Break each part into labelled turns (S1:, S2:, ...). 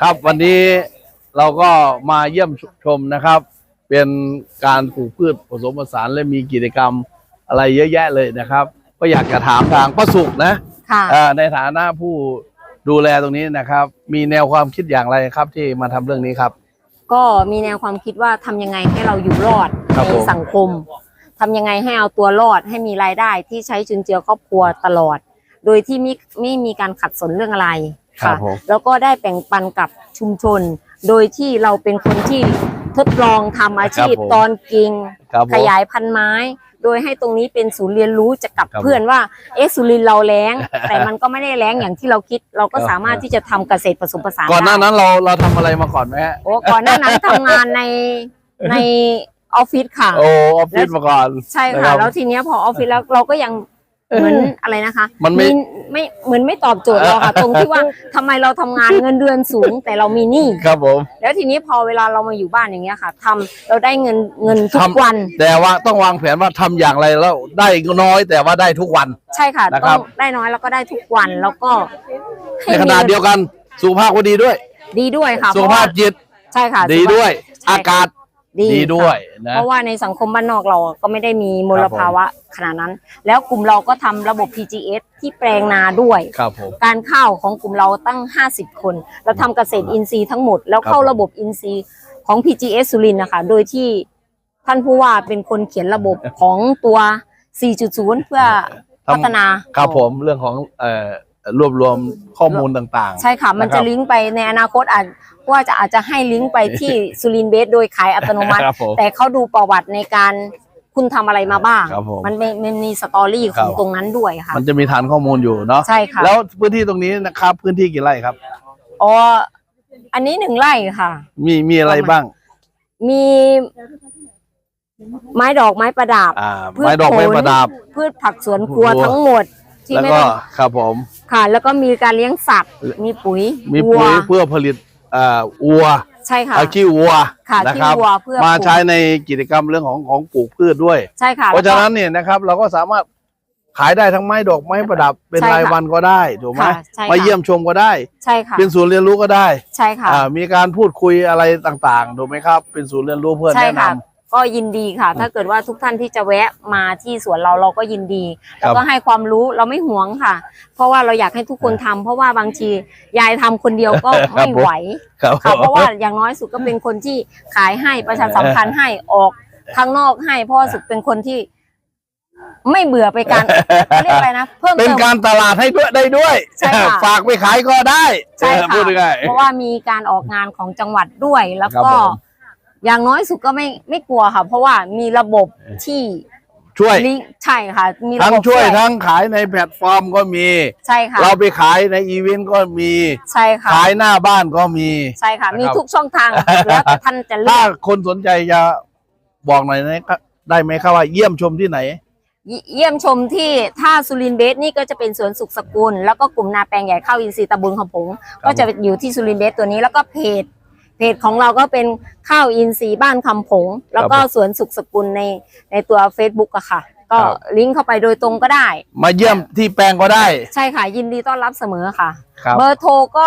S1: ครับวันนี้เราก็มาเยี่ยมชมนะครับ เป็นการปลูกพืชผสมผสานและมีกิจกรรมอะไรเยอะแยะเลยนะครับ ก็อยากจะถามทางป้าสุกนะ
S2: ค่ะ
S1: เอ่อในฐานะผู้ดูแลตรงนี้นะครับ มีแนวความคิดอย่างไรครับที่มาทำเรื่องนี้ครับ
S2: ก็มีแนวความคิดว่าทำยังไงให้เราอยู่รอด
S1: ครับ
S2: ใน
S1: ผม
S2: สังคมทำยังไงให้เอาตัวรอดให้มีรายได้ที่ใช้จุนเจือครอบครัวตลอด โดยที่ไม่ไม่มีการขัดสนเรื่องอะไร
S1: ครับ
S2: ค่ะ
S1: ผม
S2: แล้วก็ได้แบ่งปันกับชุมชน โดยที่เราเป็นคนที่ทดลองทำอาชีพ
S1: ครับผม
S2: ตอนกิ่ง
S1: ครับผม
S2: ขยายพันธุ์ไม้ โดยให้ตรงนี้เป็นศูนย์เรียนรู้จะกับ
S1: ครับ
S2: เพื่อนว่า เอ๊ะสุรินทร์เราแล้ง แต่มันก็ไม่ได้แล้งอย่างที่เราคิด เราก็
S1: ครับ
S2: สามารถที่จะทำเกษตรผสมผสาน
S1: ก่อนหน้า
S2: ได้
S1: นั้นเราเราทำอะไรมาก่อนไหมฮะ
S2: โอ้ก่อนหน้านั้นทำงานในในออฟฟิศค่ะ
S1: โอ้ออฟฟิศมาก่อน
S2: ใช่
S1: นะ
S2: ค่ะ
S1: รับ
S2: แล้วทีเนี้ยพอออฟฟิศแล้วเราก็ยัง เหมือนอะไรนะคะ
S1: มันไม่
S2: ไม่เหมือนไม่ตอบโจทย์เราค่ะ ตรงที่ว่าทำไมเราทำงานเงินเดือนสูง แต่เรามีหนี้
S1: ครับผม
S2: แล้วทีนี้พอเวลาเรามาอยู่บ้านอย่างเงี้ยค่ะทำเราได้เงินเงินทุก
S1: ทำ
S2: วัน
S1: แต่ว่าต้องวางแผนว่าทำอย่างไรแล้วได้น้อยแต่ว่าได้ทุกวัน
S2: ใช่ค่ะ
S1: นะค
S2: ต้
S1: รั
S2: อบงได้น้อยแล้วก็ได้ทุกวันแล้วก็
S1: ในขณะเดียวกันสุขภาพก็ดีด้วย
S2: ดีด้วยค่ะ
S1: สุขภาพจิต
S2: ใช่ค่ะ
S1: ดีด้วย
S2: ใช่ค่ะ
S1: อากาศ
S2: ดี
S1: ดีด้วย
S2: ค่ะ
S1: นะ
S2: เพราะว่าในสังคมบ้านนอกเราก็ไม่ได้มีมลภาวะขนาดนั้น แล้วกลุ่มเราก็ทำระบบ PGS ที่แปลงนาด้วย
S1: ครับผม
S2: การข้าวของกลุ่มเราตั้ง 50 คน เราทำเกษตรอินทรีย์ทั้งหมด แล้วเข้า
S1: ครับผม
S2: ระบบอินทรีย์ของ PGS สุรินทร์นะคะ โดยที่ท่านผู้ว่าเป็นคนเขียนระบบของตัว 4.0 เพื่อพัฒนา
S1: ครับผมเรื่องของเอ่อ รวบรวมข้อมูลต่างๆ
S2: ใช่ค่ะ มัน
S1: นะค
S2: จะ
S1: รับ
S2: ลิงก์ไปในอนาคตอาจว่าจะอาจจะให้ลิงก์ไปที่สุรินทร์เบสโดยขายอัตโนมัติ
S1: ครับผม
S2: แต่เขาดูประวัติในการคุณทำอะไรมาบ้าง
S1: ครับผม
S2: มันเป็นมันมีสตอรี่ข
S1: ครั
S2: อง
S1: บ
S2: ตรงนั้นด้วยค่ะ
S1: มันจะมีฐานข้อมูลอยู่เนาะ
S2: ใช่ค่ะ
S1: แล้วพื้นที่ตรงนี้นะครับ พื้นที่กี่ไร่ครับ
S2: อ๋ออันนี้หนึ่งไร่ค่ะ
S1: มีมีอะไรบ้าง
S2: มีไม้ดอกไม้ประดับ
S1: อ่า
S2: พืช
S1: ไม้ดอก
S2: ผล
S1: ไม้ประดับ
S2: พืชผักสวนครัว
S1: ครัว
S2: ทั้งหมด ที่
S1: แล้ว
S2: ไม่
S1: ก็
S2: ต้อง
S1: ครับผม
S2: ค่ะ แล้วก็มีการเลี้ยงสัตว์ มีปุ๋ย
S1: มี
S2: วัว
S1: ปุ๋ยเพื่อผลิตเอ่อวัว
S2: ใช่ค่ะ
S1: เอาขี้วัว
S2: ค่ะ
S1: นะ
S2: ขี้
S1: ครับ
S2: วัวเพื่อ
S1: มา
S2: ปลูก
S1: ใช้ในกิจกรรมเรื่องของของปลูกพืชด้วย
S2: ใช่ค่ะ
S1: เพราะฉะ
S2: แล้วก็
S1: นั้นเนี่ยนะครับเราก็สามารถขายได้ทั้งไม้ดอกไม้ประดับเป็น
S2: ใช่ค่ะ
S1: รายวันก็ได้ถูกไหม
S2: ค่ะใช่ค่ะ
S1: มาเยี่ยมชมก็ได้
S2: ใช่ค่ะ
S1: เป็นศูนย์เรียนรู้ก็ได้
S2: ใช่ค่ะ
S1: อ่ามีการพูดคุยอะไรต่างๆถูกไหมครับ เป็นศูนย์เรียนรู้เพื่อ
S2: ใช่
S1: แนะน
S2: ค่ะ ก็ยินดีค่ะ ถ้าเกิดว่าทุกท่านที่จะแวะมาที่สวนเราเราก็ยินดีแล้วก็ให้ความรู้เราไม่หวงค่ะ เพราะว่าเราอยากให้ทุกคนทำเพราะว่าบางทียายทำคนเดียวก็ไม่ไหวำ
S1: ครับ
S2: ค่ะเพราะว่าอย่างน้อยสุดก็เป็นคนที่ขายให้ประชาสัมพันธ์ให้ออกข้างนอกให้เพราะว่าสุดเป็นคนที่ไม่เบื่อไปการเรียกอะไรนะเพิ่ม
S1: เป็น
S2: เติม
S1: การตลาดให้ด้วยได้ด้วย
S2: ใช่ค่ะ
S1: ฝากไปขายก็ได้
S2: ใช่
S1: เออ
S2: ค่ะ
S1: พูดง่าย
S2: เพราะว่ามีการออกงานของจังหวัดด้วยแล้ว
S1: ครับ
S2: ก็
S1: ผม
S2: อย่างน้อยสุดก็ไม่ไม่กลัวค่ะ เพราะว่ามีระบบที่
S1: ช่วย
S2: ลิงก์ใช่ค่ะ มีระ
S1: ทั้ง
S2: บบ
S1: ช่วยทั้งขายในแพลตฟอร์มก็มี
S2: ใช่ค่ะ
S1: เราไปขายในอีเวนต์ก็มี
S2: ใช่ค่ะ
S1: ขายหน้าบ้านก็มี
S2: ใช่ค่ะ มี
S1: นะครับ
S2: ทุกช่องทางแล้วแต่ท่านจะเลื
S1: ถ้า
S2: อก
S1: คนสนใจจะบอกหน่อยนะครับได้ไหมครับว่าเยี่ยมชมที่ไหน
S2: เยี่เยี่ยมชมที่ท่าสุรินทร์เบสนี่ก็จะเป็นสวนสุขสกุล แล้วก็กลุ่มนาแปลงใหญ่ข้าวอินทรีย์ตะบุญของผมก็จะอยู่ที่สุรินทร์เบสตัวนี้แล้วก็เพจ เพจของเราก็เป็นข้าวอินทรีย์บ้านคำผง แล้วก็สวนสุขสกุลในในตัว Facebook อะค่ะ ก็
S1: ครับ
S2: ลิงก์เข้าไปโดยตรงก็ได้
S1: มาเยี่ยมที่แปลงก็ได้
S2: ใช่ค่ะ ยินดีต้อนรับเสมอค่ะ
S1: ครับ
S2: เบอร์โทรก็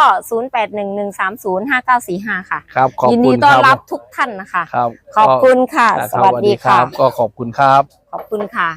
S2: 0811305945 ค่ะ
S1: ครับ ขอบ
S2: ยิน
S1: คุ
S2: ดี
S1: ณ
S2: ต้อน
S1: ค
S2: รั
S1: รั
S2: บบทุกท่านนะคะ
S1: ครับ
S2: ขอบคุณค่ะ
S1: ก็
S2: สวัสดีค่ะ
S1: ก็ขอบคุณครับ
S2: ขอบคุณค่ะ